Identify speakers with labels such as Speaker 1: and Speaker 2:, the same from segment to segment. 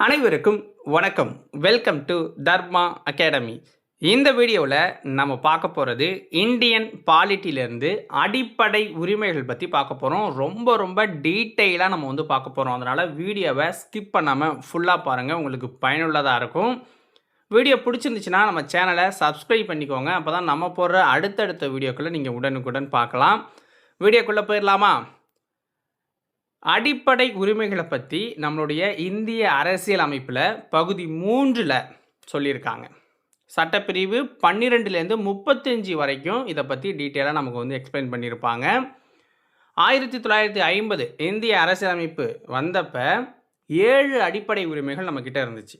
Speaker 1: அனைவருக்கும் வணக்கம். Welcome to Dharma academy இந்த வீடியோவில் நம்ம பார்க்க போகிறது இந்தியன் பாலிட்டியிலேருந்து அடிப்படை உரிமைகள் பற்றி பார்க்க போகிறோம் ரொம்ப ரொம்ப டீட்டெயிலாக நம்ம வந்து பார்க்க போகிறோம் அதனால் வீடியோவை ஸ்கிப் பண்ணாமல் ஃபுல்லாக பாருங்கள் உங்களுக்கு பயனுள்ளதாக இருக்கும். வீடியோ பிடிச்சிருந்துச்சுன்னா நம்ம சேனலை சப்ஸ்கிரைப் பண்ணிக்கோங்க. அப்போ தான் நம்ம போடுற அடுத்தடுத்த வீடியோக்களை நீங்கள் உடனுக்குடன் பார்க்கலாம். வீடியோக்குள்ளே போயிடலாமா? அடிப்படை உரிமைகளை பற்றி நம்மளுடைய இந்திய அரசியல் அமைப்பில் பகுதி மூன்றில் சொல்லியிருக்காங்க. சட்டப்பிரிவு பன்னிரெண்டுலேருந்து முப்பத்தஞ்சு வரைக்கும் இதை பற்றி டீட்டெயிலாக நமக்கு வந்து எக்ஸ்பிளைன் பண்ணியிருப்பாங்க. ஆயிரத்தி தொள்ளாயிரத்தி ஐம்பது இந்திய அரசியலமைப்பு வந்தப்போ ஏழு அடிப்படை உரிமைகள் நம்மக்கிட்ட இருந்துச்சு.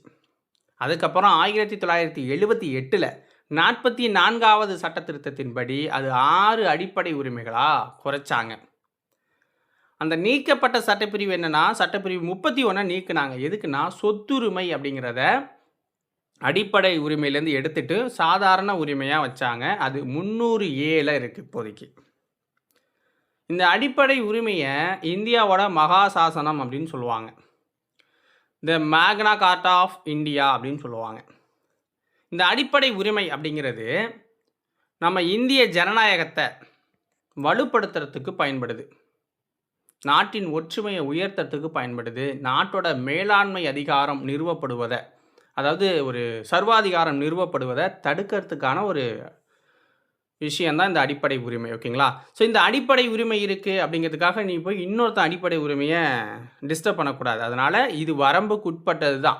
Speaker 1: அதுக்கப்புறம் ஆயிரத்தி தொள்ளாயிரத்தி எழுபத்தி எட்டில் நாற்பத்தி நான்காவது சட்ட திருத்தத்தின்படி அது ஆறு அடிப்படை உரிமைகளாக குறைச்சாங்க. அந்த நீக்கப்பட்ட சட்டப்பிரிவு என்னன்னா சட்டப்பிரிவு முப்பத்தி ஒன்றை நீக்குனாங்க. எதுக்குன்னா சொத்துரிமை அப்படிங்கிறத அடிப்படை உரிமையிலேருந்து எடுத்துட்டு சாதாரண உரிமையாக வச்சாங்க. அது முந்நூறு ஏல இருக்குது இப்போதைக்கு. இந்த அடிப்படை உரிமையை இந்தியாவோட மகா சாசனம் அப்படின்னு சொல்லுவாங்க. The magna carta of India அப்படின்னு சொல்லுவாங்க. இந்த அடிப்படை உரிமை அப்படிங்கிறது நம்ம இந்திய ஜனநாயகத்தை வலுப்படுத்துறதுக்கு பயன்படுது. நாட்டின் ஒற்றுமையை உயர்த்தத்துக்கு பயன்படுது. நாட்டோட மேலாண்மை அதிகாரம் நிறுவப்படுவதை அதாவது ஒரு சர்வாதிகாரம் நிறுவப்படுவதை தடுக்கிறதுக்கான ஒரு விஷயந்தான் இந்த அடிப்படை உரிமை ஓகேங்களா? ஸோ இந்த அடிப்படை உரிமை இருக்குது அப்படிங்கிறதுக்காக நீ போய் இன்னொருத்த அடிப்படை உரிமையை டிஸ்டர்ப் பண்ணக்கூடாது. அதனால் இது வரம்புக்குட்பட்டது தான்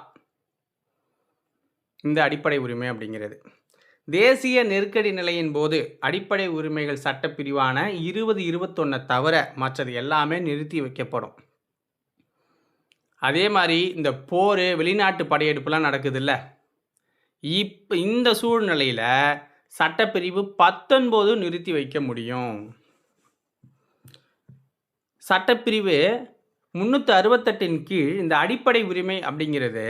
Speaker 1: இந்த அடிப்படை உரிமை அப்படிங்கிறது. தேசிய நெருக்கடி நிலையின் போது அடிப்படை உரிமைகள் சட்டப்பிரிவான இருபது இருபத்தொன்னை தவிர மற்றது எல்லாமே நிறுத்தி வைக்கப்படும். அதே மாதிரி இந்த போர் வெளிநாட்டு படையெடுப்புலாம் நடக்குதுல்ல. இப்போ இந்த சூழ்நிலையில் சட்டப்பிரிவு பத்தொன்பது நிறுத்தி வைக்க முடியும். சட்டப்பிரிவு முந்நூற்றி அறுபத்தெட்டின் கீழ் இந்த அடிப்படை உரிமை அப்படிங்கிறது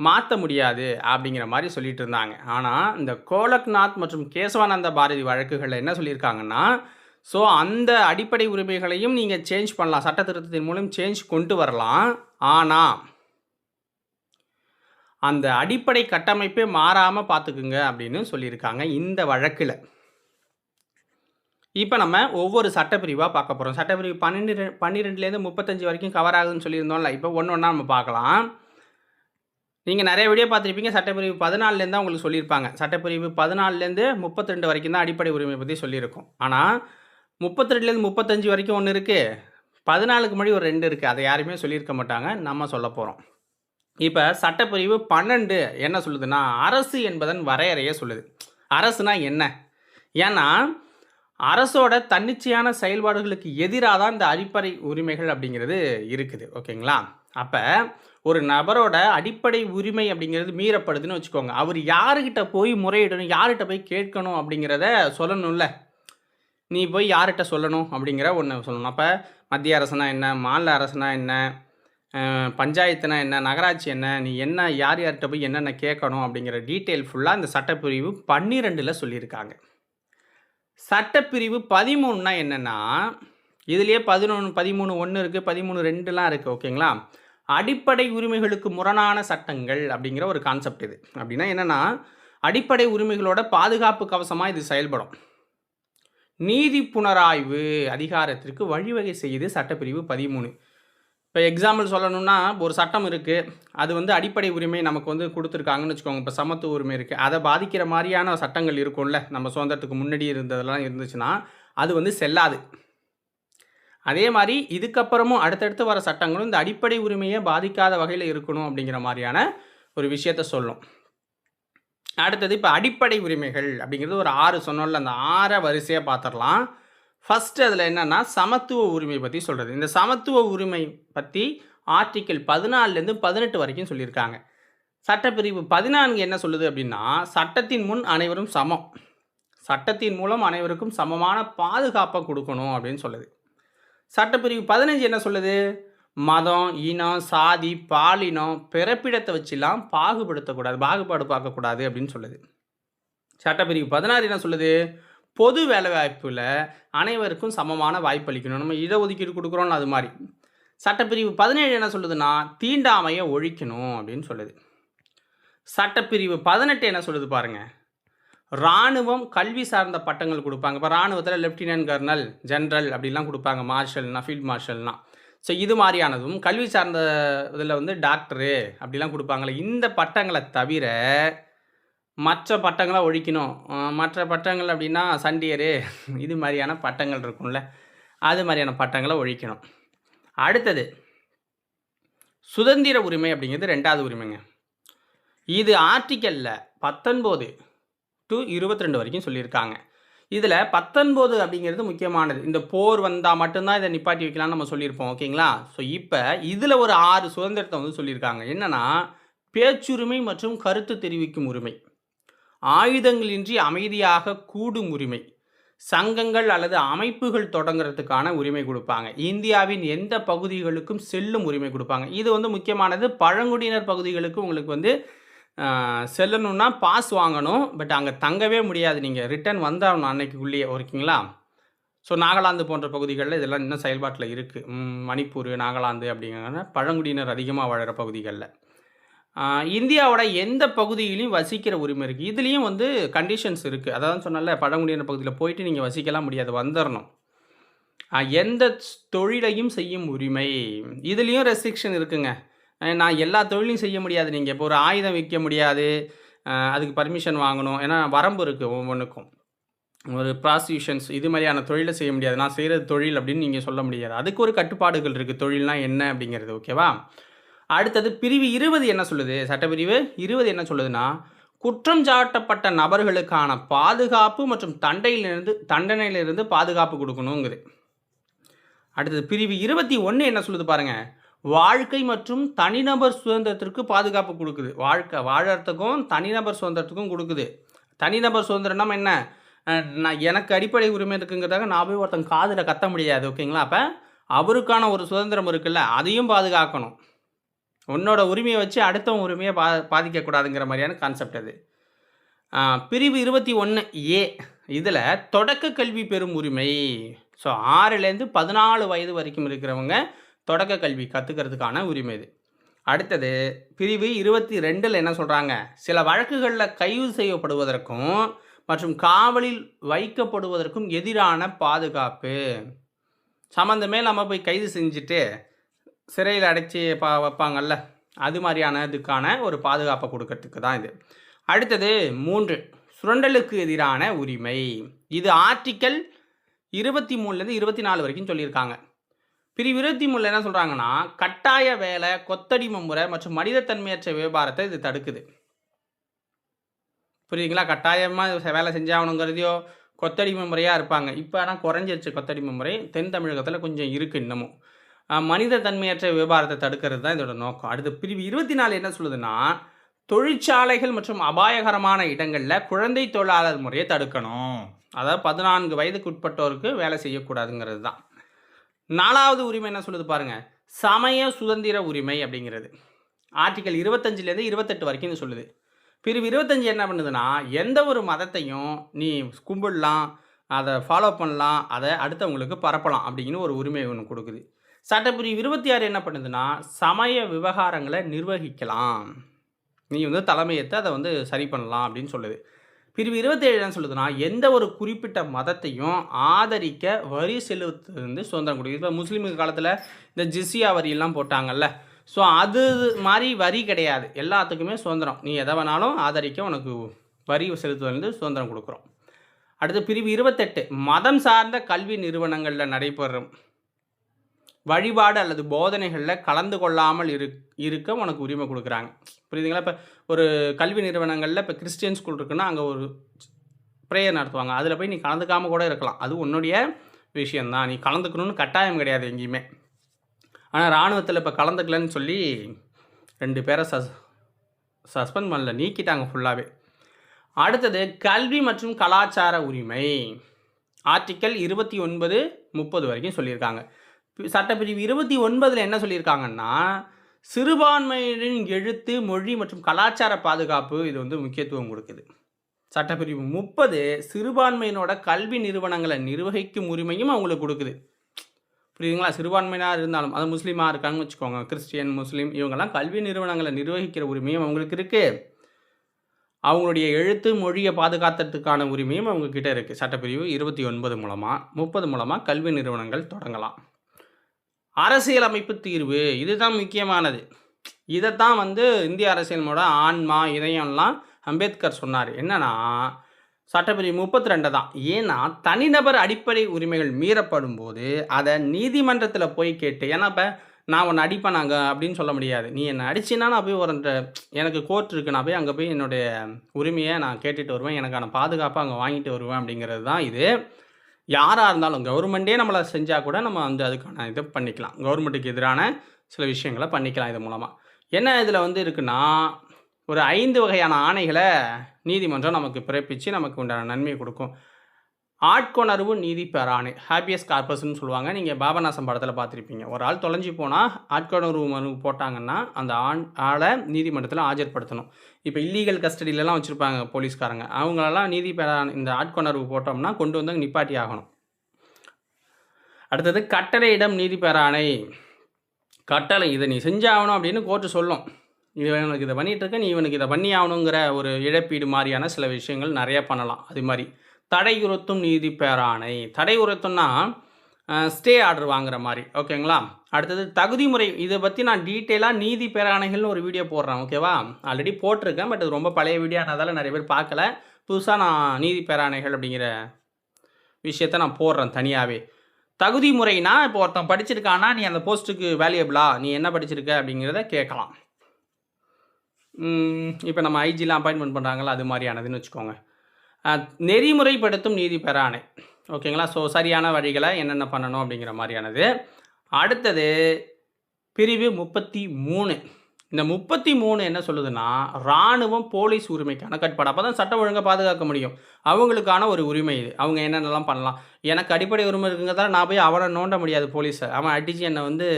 Speaker 1: மாற்ற முடியாது அப்படிங்கிற மாதிரி சொல்லிட்டு இருந்தாங்க. ஆனால் இந்த கோலக்நாத் மற்றும் கேசவானந்த பாரதி வழக்குகளில் என்ன சொல்லியிருக்காங்கன்னா ஸோ அந்த அடிப்படை உரிமைகளையும் நீங்கள் சேஞ்ச் பண்ணலாம். சட்ட திருத்தத்தின் மூலம் சேஞ்ச் கொண்டு வரலாம். ஆனால் அந்த அடிப்படை கட்டமைப்பே மாறாமல் பார்த்துக்குங்க அப்படின்னு சொல்லியிருக்காங்க இந்த வழக்கில். இப்போ நம்ம ஒவ்வொரு சட்டப்பிரிவாக பார்க்க போகிறோம் சட்டப்பிரிவு பன்னெண்டு பன்னிரெண்டுலேருந்து முப்பத்தஞ்சு வரைக்கும் கவர் ஆகுதுன்னு சொல்லியிருந்தோம்ல. இப்போ ஒன்று ஒன்றா நம்ம பார்க்கலாம் நீங்கள் நிறைய வீடியோ பார்த்துருப்பீங்க. சட்டப்பிரிவு பதினாலுலேருந்து தான் உங்களுக்கு சொல்லியிருப்பாங்க. சட்டப்பிரிவு பதினாலுலேருந்து முப்பத்தி ரெண்டு வரைக்கும் தான் அடிப்படை உரிமை பற்றி சொல்லியிருக்கோம். ஆனால் முப்பத்தி ரெண்டுலேருந்து முப்பத்தஞ்சு வரைக்கும் ஒன்று இருக்குது பதினாலுக்கு முன்னாடி ஒரு ரெண்டு இருக்குது அதை யாருமே சொல்லியிருக்க மாட்டாங்க. நம்ம சொல்ல போகிறோம் இப்போ சட்டப்பிரிவு பன்னெண்டு என்ன சொல்லுதுன்னா அரசு என்பதன் வரையறையே சொல்லுது. அரசுனா என்ன? ஏன்னா அரசோட தன்னிச்சையான செயல்பாடுகளுக்கு எதிராக தான் இந்த அடிப்படை உரிமைகள் அப்படிங்கிறது இருக்குது. ஓகேங்களா? அப்போ ஒரு நபரோட அடிப்படை உரிமை அப்படிங்கிறது மீறப்படுதுன்னு வச்சுக்கோங்க. அவர் யாருக்கிட்ட போய் முறையிடணும் யார்கிட்ட போய் கேட்கணும் அப்படிங்கிறத சொல்லணும்ல. நீ போய் யார்கிட்ட சொல்லணும் அப்படிங்கிற ஒன்று சொல்லணும். அப்போ மத்திய அரசுனா என்ன மாநில அரசுனா என்ன பஞ்சாயத்துனா என்ன நகராட்சி என்ன நீ என்ன யார் யார்கிட்ட போய் என்னென்ன கேட்கணும் அப்படிங்கிற டீட்டெயில் ஃபுல்லாக இந்த சட்டப்பிரிவு பன்னிரெண்டில் சொல்லியிருக்காங்க. சட்டப்பிரிவு பதிமூணுனா என்னென்னா இதுலேயே பதினொன்று பதிமூணு ஒன்று இருக்குது பதிமூணு ரெண்டுலாம் இருக்குது ஓகேங்களா? அடிப்படை உரிமைகளுக்கு முரணான சட்டங்கள் அப்படிங்கிற ஒரு கான்செப்ட் இது. அப்படின்னா என்னென்னா அடிப்படை உரிமைகளோட பாதுகாப்பு கவசமாக இது செயல்படும். நீதி புனராய்வு அதிகாரத்திற்கு வழிவகை செய்யுது சட்டப்பிரிவு பதிமூணு. இப்போ எக்ஸாம்பிள் சொல்லணும்னா ஒரு சட்டம் இருக்குது அது வந்து அடிப்படை உரிமை நமக்கு வந்து கொடுத்துருக்காங்கன்னு வச்சுக்கோங்க. இப்போ சமத்துவ உரிமை இருக்குது அதை பாதிக்கிற மாதிரியான சட்டங்கள் இருக்கும்ல. நம்ம சுதந்திரத்துக்கு முன்னாடி இருந்ததெல்லாம் இருந்துச்சுன்னா அது வந்து செல்லாது. அதே மாதிரி இதுக்கப்புறமும் அடுத்தடுத்து வர சட்டங்களும் இந்த அடிப்படை உரிமையை பாதிக்காத வகையில் இருக்கணும் அப்படிங்கிற மாதிரியான ஒரு விஷயத்த சொல்லும். அடுத்தது இப்போ அடிப்படை உரிமைகள் அப்படிங்கிறது ஒரு ஆறு சொன்னோம்ல அந்த ஆறை வரிசையாக பார்த்துடலாம் ஃபஸ்ட்டு அதில் என்னென்னா சமத்துவ உரிமை பற்றி சொல்கிறது இந்த சமத்துவ உரிமை பற்றி ஆர்டிக்கிள் பதினாலுலேருந்து பதினெட்டு வரைக்கும் சொல்லியிருக்காங்க. சட்டப்பிரிவு பதினான்கு என்ன சொல்லுது அப்படின்னா சட்டத்தின் முன் அனைவரும் சமம். சட்டத்தின் மூலம் அனைவருக்கும் சமமான பாதுகாப்பை கொடுக்கணும் அப்படின்னு சொல்லுது. சட்டப்பிரிவு பதினஞ்சு என்ன சொல்லுது? மதம் இனம் சாதி பாலினம் பிறப்பிடத்தை வச்சுலாம் பாகுபடுத்தக்கூடாது பாகுபாடு பார்க்கக்கூடாது அப்படின்னு சொல்லுது. சட்டப்பிரிவு பதினாறு என்ன சொல்லுது? பொது வேலைவாய்ப்பில் அனைவருக்கும் சமமான வாய்ப்பு அளிக்கணும். நம்ம இடஒதுக்கீடு கொடுக்குறோம்னு அது மாதிரி. சட்டப்பிரிவு பதினேழு என்ன சொல்லுதுன்னா தீண்டாமையை ஒழிக்கணும் அப்படின்னு சொல்லுது. சட்டப்பிரிவு பதினெட்டு என்ன சொல்லுது பாருங்கள் இராணுவம் கல்வி சார்ந்த பட்டங்கள் கொடுப்பாங்க. இப்போ இராணுவத்தில் லெப்டினன்ட் கர்னல் ஜென்ரல் அப்படிலாம் கொடுப்பாங்க. மார்ஷல்னா ஃபீல்ட் மார்ஷல்னா ஸோ இது மாதிரியானதும் கல்வி சார்ந்த இதில் வந்து டாக்டரு அப்படிலாம் கொடுப்பாங்களே இந்த பட்டங்களை தவிர மற்ற பட்டங்களை ஒழிக்கணும். மற்ற பட்டங்கள் அப்படின்னா சண்டியரு இது மாதிரியான பட்டங்கள் இருக்கும்ல. அது மாதிரியான பட்டங்களை ஒழிக்கணும். அடுத்தது சுதந்திர உரிமை அப்படிங்கிறது ரெண்டாவது உரிமைங்க. இது ஆர்டிக்கலில் பத்தொன்பது டு இருபத்தி ரெண்டு வரைக்கும் சொல்லியிருக்காங்க. இதில் பத்தொன்பது அப்படிங்கிறது முக்கியமானது. இந்த போர் வந்தால் மட்டும்தான் இதை நிப்பாட்டி வைக்கலாம்னு நம்ம சொல்லியிருப்போம் ஓகேங்களா? ஸோ இப்போ இதில் ஒரு ஆறு சுதந்திரத்தை வந்து சொல்லியிருக்காங்க. என்னென்னா பேச்சுரிமை மற்றும் கருத்து தெரிவிக்கும் உரிமை ஆயுதங்களின்றி அமைதியாக கூடும் உரிமை சங்கங்கள் அல்லது அமைப்புகள் தொடங்குறதுக்கான உரிமை கொடுப்பாங்க. இந்தியாவின் எந்த பகுதிகளுக்கும் செல்லும் உரிமை கொடுப்பாங்க. இது வந்து முக்கியமானது. பழங்குடியினர் பகுதிகளுக்கு உங்களுக்கு வந்து செல்லணுன்னா செல்லணும்னா பாஸ் வாங்கணும் பட் அங்கே தங்கவே முடியாது நீங்கள் ரிட்டர்ன் வந்தாகணும் அன்னைக்குள்ளேயே ஓகேங்களா ஸோ நாகாலாந்து போன்ற பகுதிகளில் இதெல்லாம் இன்னும் செயல்பாட்டில் இருக்குது மணிப்பூர் நாகாலாந்து அப்படிங்கிற பழங்குடியினர் அதிகமாக வாழ்கிற பகுதிகளில். இந்தியாவோட எந்த பகுதியிலையும் வசிக்கிற உரிமை இருக்குது இதுலேயும் வந்து கண்டிஷன்ஸ் இருக்குது அதான் சொன்னால பழங்குடியினர் பகுதியில் போயிட்டு நீங்கள் வசிக்கலாம் முடியாது வந்துடணும் எந்த தொழிலையும் செய்யும் உரிமை. இதுலேயும் ரெஸ்ட்ரிக்ஷன் இருக்குங்க. நான் எல்லா தொழிலையும் செய்ய முடியாது நீங்கள் இப்போ ஒரு ஆயுதம் விற்க முடியாது. அதுக்கு பர்மிஷன் வாங்கணும். ஏன்னா வரம்பு இருக்குது ஒவ்வொன்றுக்கும் ஒரு ப்ராசிக்யூஷன்ஸ் இது மாதிரியான தொழிலை செய்ய முடியாது. நான் செய்கிறது தொழில் அப்படின்னு நீங்கள் சொல்ல முடியாது. அதுக்கு ஒரு கட்டுப்பாடுகள் இருக்குது தொழில்னா என்ன அப்படிங்கிறது ஓகேவா அடுத்தது பிரிவு இருபது என்ன சொல்லுது? சட்டப்பிரிவு இருபது என்ன சொல்லுதுன்னா குற்றம் சாட்டப்பட்ட நபர்களுக்கான பாதுகாப்பு மற்றும் தண்டையிலிருந்து தண்டனையிலிருந்து பாதுகாப்பு கொடுக்கணுங்கிறது அடுத்தது பிரிவு இருபத்தி ஒன்று என்ன சொல்லுது பாருங்கள் வாழ்க்கை மற்றும் தனிநபர் சுதந்திரத்திற்கு பாதுகாப்பு கொடுக்குது. வாழ்க்கை வாழறதுக்கும் தனிநபர் சுதந்திரத்துக்கும் கொடுக்குது. தனிநபர் சுதந்திரம்னா என்ன? நான் எனக்கு அடிப்படை உரிமை இருக்குங்கிறதாக நான் போய் ஒருத்தன் காதில் கத்த முடியாது ஓகேங்களா? அப்போ அவருக்கான ஒரு சுதந்திரம் இருக்குல்ல அதையும் பாதுகாக்கணும். உன்னோட உரிமையை வச்சு அடுத்தவன் உரிமையை பா பாதிக்கக்கூடாதுங்கிற மாதிரியான கான்செப்ட் அது. பிரிவு இருபத்தி ஒன்று ஏ இதில் தொடக்க கல்வி பெறும் உரிமை. ஸோ ஆறுலேருந்து பதினாலு வயது வரைக்கும் இருக்கிறவங்க தொடக்க கல்வி கற்றுக்கிறதுக்கான உரிமை இது. அடுத்தது பிரிவு இருபத்தி ரெண்டில் என்ன சொல்கிறாங்க சில வழக்குகளில் கைது செய்யப்படுவதற்கும் மற்றும் காவலில் வைக்கப்படுவதற்கும் எதிரான பாதுகாப்பு. சம்மந்தமே நம்ம போய் கைது செஞ்சுட்டு சிறையில் அடைச்சி பா வைப்பாங்கல்ல? அது மாதிரியான இதுக்கான ஒரு பாதுகாப்பை கொடுக்கறதுக்கு தான் இது. அடுத்தது மூன்று சுரண்டலுக்கு எதிரான உரிமை. இது ஆர்டிக்கல் இருபத்தி மூணுலேருந்து இருபத்தி நாலு வரைக்கும் சொல்லியிருக்காங்க. பிரிவிருத்தி இருபத்தி என்ன சொல்கிறாங்கன்னா கட்டாய வேலை கொத்தடிமை முறை மற்றும் மனிதத்தன்மையற்ற வியாபாரத்தை இது தடுக்குது. புரியுதுங்களா? கட்டாயமாக வேலை செஞ்சாகணுங்கிறதையோ கொத்தடிமை முறையாக இருப்பாங்க. இப்போ ஆனால் குறைஞ்சிருச்சு கொத்தடிமை முறை தென் தமிழகத்தில் கொஞ்சம் இருக்குது இன்னமும். மனித தன்மையற்ற வியாபாரத்தை தடுக்கிறது தான் இதோட நோக்கம். அடுத்து பிரிவு இருபத்தி நாலு என்ன சொல்லுதுன்னா தொழிற்சாலைகள் மற்றும் அபாயகரமான இடங்களில் குழந்தை தொழிலாளர் முறையை தடுக்கணும். அதாவது பதினான்கு வயதுக்கு உட்பட்டோருக்கு வேலை செய்யக்கூடாதுங்கிறது தான் நாலாவது உரிமை என்ன சொல்லுது பாருங்க? சமய சுதந்திர உரிமை அப்படிங்கிறது. ஆர்டிக்கல் இருபத்தஞ்சிலேருந்து இருபத்தெட்டு வரைக்கும் சொல்லுது. பிரிவு இருபத்தஞ்சி என்ன பண்ணுதுன்னா எந்த ஒரு மதத்தையும் நீ கும்பிடலாம் அதை ஃபாலோ பண்ணலாம் அதை அடுத்தவங்களுக்கு பரப்பலாம் அப்படிங்கிற ஒரு உரிமை ஒன்று கொடுக்குது. சட்டப்பிரிவு இருபத்தி ஆறு என்ன பண்ணுதுன்னா சமய விவகாரங்களை நிர்வகிக்கலாம். நீ வந்து தலைமையத்தை அதை வந்து சரி பண்ணலாம் அப்படின்னு சொல்லுது. பிரிவு இருபத்தேழு என்ன சொல்லுதுன்னா எந்த ஒரு குறிப்பிட்ட மதத்தையும் ஆதரிக்க வரி செலுத்துறது சுதந்திரம் கொடுக்குது. இப்போ முஸ்லீம் காலத்தில் இந்த ஜிசியா வரியெல்லாம் போட்டாங்கல்ல. ஸோ அது மாதிரி வரி கிடையாது. எல்லாத்துக்குமே சுதந்திரம். நீ எதை வேணாலும் ஆதரிக்க உனக்கு வரி செலுத்துவது சுதந்திரம் கொடுக்குறோம். அடுத்து பிரிவு இருபத்தெட்டு. மதம் சார்ந்த கல்வி நிறுவனங்களில் நடைபெறும் வழிபாடு அல்லது போதனைகளில் கலந்து கொள்ளாமல் இரு இருக்க உனக்கு உரிமை கொடுக்குறாங்க. புரியுதுங்களா? இப்போ ஒரு கல்வி நிறுவனங்களில் இப்போ கிறிஸ்டியன் ஸ்கூல் இருக்குன்னா அங்கே ஒரு ப்ரேயர் நடத்துவாங்க. அதில் போய் நீ கலந்துக்காமல் கூட இருக்கலாம். அது உன்னுடைய விஷயந்தான் நீ கலந்துக்கணும்னு கட்டாயம் கிடையாது எங்கேயுமே. ஆனால் இராணுவத்தில் இப்போ கலந்துக்கலன்னு சொல்லி ரெண்டு பேரை சஸ் சஸ்பெண்ட் பண்ணல. நீக்கிட்டாங்க ஃபுல்லாகவே அடுத்தது கல்வி மற்றும் கலாச்சார உரிமை. ஆர்டிக்கல் இருபத்தி ஒன்பது முப்பது வரைக்கும் சொல்லியிருக்காங்க. சட்டப்பிரிவு இருபத்தி ஒன்பதில் என்ன சொல்லியிருக்காங்கன்னா சிறுபான்மையினரின் எழுத்து மொழி மற்றும் கலாச்சார பாதுகாப்பு இது வந்து முக்கியத்துவம் கொடுக்குது. சட்டப்பிரிவு முப்பது சிறுபான்மையினோட கல்வி நிறுவனங்களை நிர்வகிக்கும் உரிமையும் அவங்களுக்கு கொடுக்குது. புரியுதுங்களா? சிறுபான்மையினா இருந்தாலும் அது முஸ்லீமாக இருக்காங்கன்னு வச்சுக்கோங்க கிறிஸ்டியன் முஸ்லீம் இவங்கெல்லாம் கல்வி நிறுவனங்களை நிர்வகிக்கிற உரிமையும் அவங்களுக்கு இருக்குது அவங்களுடைய எழுத்து மொழியை பாதுகாத்துறதுக்கான உரிமையும் அவங்கக்கிட்ட இருக்குது சட்டப்பிரிவு இருபத்தி ஒன்பது மூலமாக முப்பது மூலமாக கல்வி நிறுவனங்கள் தொடங்கலாம். அரசியலமைப்பு தீர்வு இதுதான் முக்கியமானது. இதைத்தான் வந்து இந்திய அரசியலோட ஆன்மா இதயம்லாம் அம்பேத்கர் சொன்னார். என்னன்னா சட்டப்பிரிவு முப்பத்தி ரெண்டு தான். ஏன்னா தனிநபர் அடிப்படை உரிமைகள் மீறப்படும் போது அதை நீதிமன்றத்தில் போய் கேட்டு ஏன்னா இப்போ நான் உன்னை அடிப்பேன் அங்கே அப்படின்னு சொல்ல முடியாது. நீ என்னை அடிச்சின்னா நான் போய் ஒரு எனக்கு கோர்ட் இருக்கு. நான் போய் அங்கே போய் என்னுடைய உரிமையை நான் கேட்டுட்டு வருவேன். எனக்கான பாதுகாப்பை அங்கே வாங்கிட்டு வருவேன் அப்படிங்கிறது தான் இது. யாராக இருந்தாலும் கவர்மெண்ட்டே நம்மளை செஞ்சால் கூட நம்ம வந்து அதுக்கான இதை பண்ணிக்கலாம். கவர்மெண்ட்டுக்கு எதிரான சில விஷயங்களை பண்ணிக்கலாம் இது மூலமாக என்ன இதில் வந்து இருக்குன்னா ஒரு ஐந்து வகையான ஆணைகளை நீதிமன்றம் நமக்கு பிறப்பித்து நமக்கு உண்டான நன்மையை கொடுக்கும். ஆட்கொணர்வு நீதி பெறாணை ஹாப்பியஸ் கார்பஸ்ன்னு சொல்லுவாங்க. நீங்கள் பாபநாசம் படத்தில் பார்த்துருப்பீங்க. ஒரு ஆள் தொலைஞ்சி போனால் ஆட்கொணர்வு மனு போட்டாங்கன்னா அந்த ஆண் ஆளை நீதிமன்றத்தில் ஆஜர்படுத்தணும். இப்போ இல்லீகல் கஸ்டடியிலலாம் வச்சுருப்பாங்க போலீஸ்காரங்க. அவங்களெல்லாம் நீதி பெறா இந்த ஆட்கொணர்வு போட்டோம்னா கொண்டு வந்து நிப்பாட்டி ஆகணும். அடுத்தது கட்டளையிடம் நீதி பெறானை கட்டளை இதை நீ செஞ்சாகணும் அப்படின்னு கோர்ட்டு சொல்லும். இவனுக்கு இதை பண்ணிகிட்டு இருக்க நீ இவனுக்கு இதை பண்ணி ஆகணுங்கிற ஒரு இழப்பீடு மாதிரியான சில விஷயங்கள் நிறையா பண்ணலாம். அது மாதிரி. தடையுறுத்தும் நீதி பேராணை. தடையுறுத்தும்னா ஸ்டே ஆர்டர் வாங்குற மாதிரி. ஓகேங்களா? அடுத்தது தகுதி முறை. இதை பற்றி நான் டீட்டெயிலாக நீதி பேராணைகள்னு ஒரு வீடியோ போடுறேன் ஓகேவா? ஆல்ரெடி போட்டிருக்கேன் பட் அது ரொம்ப பழைய வீடியோ ஆனதால் நிறைய பேர் பார்க்கல. புதுசாக நான் நீதி பேராணைகள் அப்படிங்கிற விஷயத்த நான் போடுறேன் தனியாகவே தகுதி முறைனா இப்போ ஒருத்தன் படிச்சிருக்கானா நீ அந்த போஸ்ட்டுக்கு வேல்யூபிளா நீ என்ன படிச்சிருக்க அப்படிங்கிறத கேட்கலாம். இப்போ நம்ம ஐஜிலாம் அப்பாயின்மெண்ட் பண்ணுறாங்களா அது மாதிரியானதுன்னு வச்சுக்கோங்க. நெறிமுறைப்படுத்தும் நீதி பெறானை ஓகேங்களா? ஸோ சரியான வழிகளை என்னென்ன பண்ணணும் அப்படிங்கிற மாதிரியானது. அடுத்தது பிரிவு முப்பத்தி மூணு. இந்த முப்பத்தி மூணு என்ன சொல்லுதுன்னா இராணுவம் போலீஸ் உரிமைக்கான கட்டுப்பாடு. அப்போ தான் சட்டம் ஒழுங்காக பாதுகாக்க முடியும். அவங்களுக்கான ஒரு உரிமை இது. அவங்க என்னென்னலாம் பண்ணலாம். எனக்கு அடிப்படை உரிமை இருக்குங்க தான் நான் போய் அவனை நோண்ட முடியாது போலீஸை. அவன் அடித்து என்னை வந்து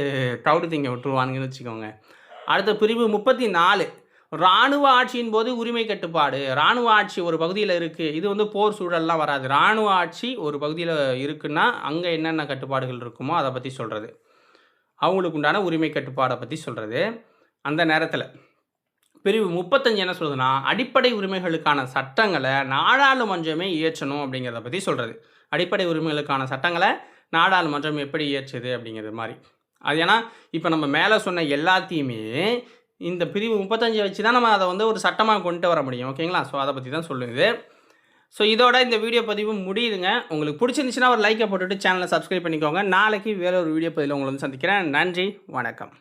Speaker 1: ப்ரௌடு திங்க விட்டுருவானுங்கன்னு வச்சுக்கோங்க. அடுத்த பிரிவு முப்பத்தி நாலு. இராணுவ ஆட்சியின் போது உரிமை கட்டுப்பாடு. இராணுவ ஆட்சி ஒரு பகுதியில் இருக்குது இது வந்து போர் சூழல்லாம் வராது. இராணுவ ஆட்சி ஒரு பகுதியில் இருக்குன்னா அங்கே என்னென்ன கட்டுப்பாடுகள் இருக்குமோ அதை பற்றி சொல்கிறது அவங்களுக்கு உண்டான உரிமை கட்டுப்பாடை பற்றி சொல்கிறது அந்த நேரத்தில் பிரிவு முப்பத்தஞ்சு என்ன சொல்லுதுன்னா அடிப்படை உரிமைகளுக்கான சட்டங்களை நாடாளுமன்றமே இயற்றணும் அப்படிங்கிறத பற்றி சொல்கிறது அடிப்படை உரிமைகளுக்கான சட்டங்களை நாடாளுமன்றம் எப்படி இயற்றுது அப்படிங்கிறது மாதிரி. அது ஏன்னா இப்போ நம்ம மேலே சொன்ன எல்லாத்தையுமே இந்த பிரிவு முப்பத்தஞ்சு வச்சு தான் நம்ம அதை வந்து ஒரு சட்டமாக கொண்டு வர முடியும் ஓகேங்களா? ஸோ அதை பற்றி தான் சொல்லுது. ஸோ இதோட இந்த வீடியோ பதிவு முடியுதுங்க. உங்களுக்கு பிடிச்சிருந்துச்சுன்னா ஒரு லைக்கை போட்டுட்டு சேனலை சப்ஸ்கிரைப் பண்ணிக்கோங்க. நாளைக்கு வேற ஒரு வீடியோ பதிவில் உங்களை வந்து சந்திக்கிறேன். நன்றி வணக்கம்.